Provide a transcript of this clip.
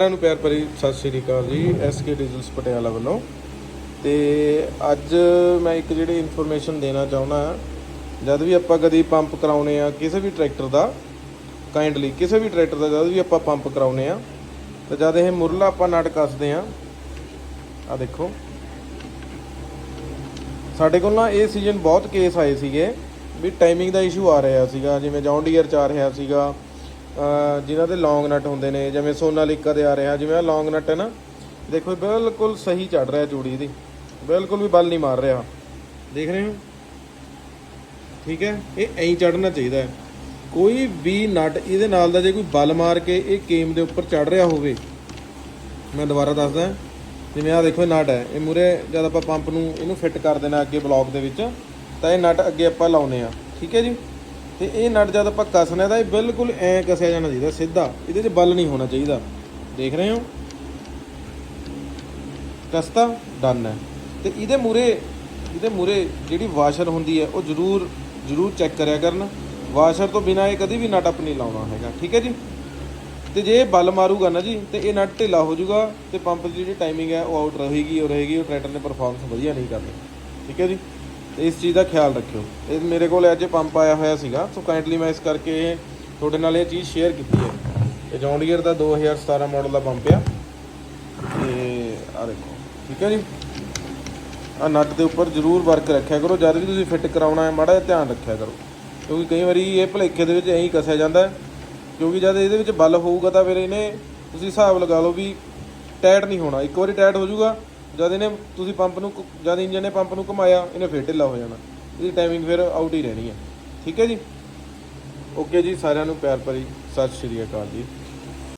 ਸਾਰਿਆਂ ਨੂੰ ਪਿਆਰ ਭਰੀ ਸਤਿ ਸ਼੍ਰੀ ਅਕਾਲ ਜੀ ਐਸਕੇ ਡੀਜ਼ਲਸ ਪਟਿਆਲਾ ਵੱਲੋਂ। ਤੇ ਅੱਜ ਮੈਂ ਇੱਕ ਜਿਹੜੀ ਇਨਫੋਰਮੇਸ਼ਨ ਦੇਣਾ ਚਾਹੁੰਦਾ ਜਦ ਵੀ ਆਪਾਂ ਕਦੀ ਪੰਪ ਕਰਾਉਨੇ ਆ, ਕਿਸੇ ਵੀ ਟਰੈਕਟਰ ਦਾ ਕਾਈਂਡਲੀ ਕਿਸੇ ਵੀ ਟਰੈਕਟਰ ਦਾ ਜਦ ਵੀ ਆਪਾਂ ਪੰਪ ਕਰਾਉਨੇ ਆ, ਤਾਂ ਜਦ ਇਹ ਮੁਰਲਾ ਆਪਾਂ ਨਟ ਕੱਸਦੇ ਆ ਆ ਦੇਖੋ। ਸਾਡੇ ਕੋਲ ਨਾ ਇਹ ਸੀਜ਼ਨ ਬਹੁਤ ਕੇਸ ਆਏ ਸੀਗੇ, ਵੀ ਟਾਈਮਿੰਗ ਦਾ ਇਸ਼ੂ ਆ ਰਿਹਾ ਸੀਗਾ, ਜਿਵੇਂ ਜੌਨ ਡੀਅਰ ਚ ਆ ਰਿਹਾ ਸੀਗਾ ਜਿਨ੍ਹਾਂ ਦੇ ਲੌਂਗ ਨਟ ਹੁੰਦੇ ਨੇ, ਜਿਵੇਂ ਸੋਨਾਲੀਕਾ ਦੇ ਆ ਰਿਹਾ, ਜਿਵੇਂ ਆ ਲੌਂਗ ਨਟ ਹੈ ਨਾ, ਦੇਖੋ ਬਿਲਕੁਲ ਸਹੀ ਚੜ ਰਿਹਾ ਚੂੜੀ ਦੀ, ਬਿਲਕੁਲ ਵੀ ਬਲ ਨਹੀਂ ਮਾਰ ਰਿਹਾ। ਦੇਖ ਰਹੇ ਹੋ? ਠੀਕ ਹੈ? ਇਹ ਐਂ ਚੜਨਾ ਚਾਹੀਦਾ ਹੈ। ਕੋਈ ਵੀ ਨਟ ਇਹਦੇ ਨਾਲ ਦਾ ਜੇ ਕੋਈ ਬਲ ਮਾਰ ਕੇ ਇਹ ਕੇਮ ਦੇ ਉੱਪਰ ਚੜ ਰਿਹਾ ਹੋਵੇ, ਮੈਂ ਦੁਬਾਰਾ ਦੱਸਦਾ, ਜਿਵੇਂ ਆ ਦੇਖੋ ਇਹ ਨਟ ਹੈ, ਇਹ ਮੂਰੇ ਜਦ ਆਪਾਂ ਪੰਪ ਨੂੰ ਇਹਨੂੰ ਫਿੱਟ ਕਰ ਦੇਣਾ ਅੱਗੇ ਬਲੌਕ ਦੇ ਵਿੱਚ, ਤਾਂ ਇਹ ਨਟ ਅੱਗੇ ਆਪਾਂ ਲਾਉਨੇ ਆ। ਠੀਕ ਹੈ ਜੀ? ਤੇ ਇਹ ਨਟ ਜਦ ਆਪਾਂ ਕੱਸਣਾ ਤਾਂ ਇਹ ਬਿਲਕੁਲ ਐਂ ਕੱਸਿਆ ਜਾਣਾ ਚਾਹੀਦਾ, ਸਿੱਧਾ। ਇਹਦੇ 'ਚ ਬਲ ਨਹੀਂ ਹੋਣਾ ਚਾਹੀਦਾ। ਦੇਖ ਰਹੇ ਹੋ? ਕਸਤਾ ਡਨ ਹੈ। ਤੇ ਇਹਦੇ ਮੂਰੇ ਇਹਦੇ ਮੂਰੇ ਜਿਹੜੀ ਵਾਸ਼ਰ ਹੁੰਦੀ ਹੈ, ਉਹ ਜ਼ਰੂਰ ਜ਼ਰੂਰ ਚੈੱਕ ਕਰਿਆ ਕਰਨ। ਵਾਸ਼ਰ ਤੋਂ ਬਿਨਾ ਇਹ ਕਦੀ ਵੀ ਨਟ ਅਪ ਨਹੀਂ ਲਾਉਣਾ ਹੈਗਾ, ਠੀਕ ਹੈ ਜੀ? ਤੇ ਜੇ ਇਹ ਬਲ ਮਾਰੂਗਾ ਨਾ ਜੀ, ਤੇ ਇਹ ਨਟ ਢਿੱਲਾ ਹੋ ਜਾਊਗਾ ਤੇ ਪੰਪ ਦੀ ਜਿਹੜੀ ਟਾਈਮਿੰਗ ਹੈ, ਉਹ ਆਊਟ ਰਹੇਗੀ, ਉਹ ਰਹੇਗੀ, ਉਹ ਟਰੈਕਟਰ ਨੇ ਪਰਫਾਰਮੈਂਸ ਵਧੀਆ ਨਹੀਂ ਕਰਨੀ। ਠੀਕ ਹੈ ਜੀ? ਤੇ ਇਸ ਚੀਜ਼ ਦਾ ਖਿਆਲ ਰੱਖਿਓ। ਇਹ ਮੇਰੇ ਕੋਲ ਅੱਜ ਪੰਪ ਆਇਆ ਹੋਇਆ ਸੀਗਾ ਸੋ ਕਾਈਂਡਲੀ ਮੈਂ ਇਸ ਕਰਕੇ ਤੁਹਾਡੇ ਨਾਲ ਇਹ ਚੀਜ਼ ਸ਼ੇਅਰ ਕੀਤੀ ਹੈ। ਇਹ ਜੌਨ ਡੀਅਰ ਦਾ 2017 ਮਾਡਲ ਦਾ ਪੰਪ ਆ। ਤੇ ਆ ਦੇਖੋ, ਠੀਕ ਹੈ ਜੀ? ਆ ਨਟ ਦੇ ਉੱਪਰ ਜ਼ਰੂਰ ਵਰਕ ਰੱਖਿਆ ਕਰੋ, ਜਦ ਵੀ ਤੁਸੀਂ ਫਿੱਟ ਕਰਾਉਣਾ ਹੈ, ਮਾੜਾ ਜਿਹਾ ਧਿਆਨ ਰੱਖਿਆ ਕਰੋ। ਕਿਉਂਕਿ ਕਈ ਵਾਰੀ ਇਹ ਭਲੇਖੇ ਦੇ ਵਿੱਚ ਐਂ ਕੱਸਿਆ ਜਾਂਦਾ ਕਿਉਂਕਿ ਜਦ ਇਹਦੇ ਵਿੱਚ ਬਲ ਹੋਊਗਾ ਤਾਂ ਫਿਰ ਇਹਨੇ ਤੁਸੀਂ ਹਿਸਾਬ ਲਗਾ ਲਓ ਵੀ ਟਾਈਟ ਨਹੀਂ ਹੋਣਾ। ਇੱਕ ਵਾਰੀ ਟਾਈਟ ਹੋ ਜਾਊਗਾ ਜਦ ਇਹਨੇ ਤੁਸੀਂ ਪੰਪ ਨੂੰ ਘੁ- ਜਦ ਇੰਜਨ ਨੇ ਪੰਪ ਨੂੰ ਘੁਮਾਇਆ, ਇਹਨੇ ਫੇਰ ਢਿੱਲਾ ਹੋ ਜਾਣਾ। ਇਹਦੀ ਟਾਈਮਿੰਗ ਫਿਰ ਆਊਟ ਹੀ ਰਹਿਣੀ ਹੈ। ਠੀਕ ਹੈ ਜੀ? ਓਕੇ ਜੀ, ਸਾਰਿਆਂ ਨੂੰ ਪਿਆਰ ਭਰੀ ਸਤਿ ਸ਼੍ਰੀ ਅਕਾਲ ਜੀ।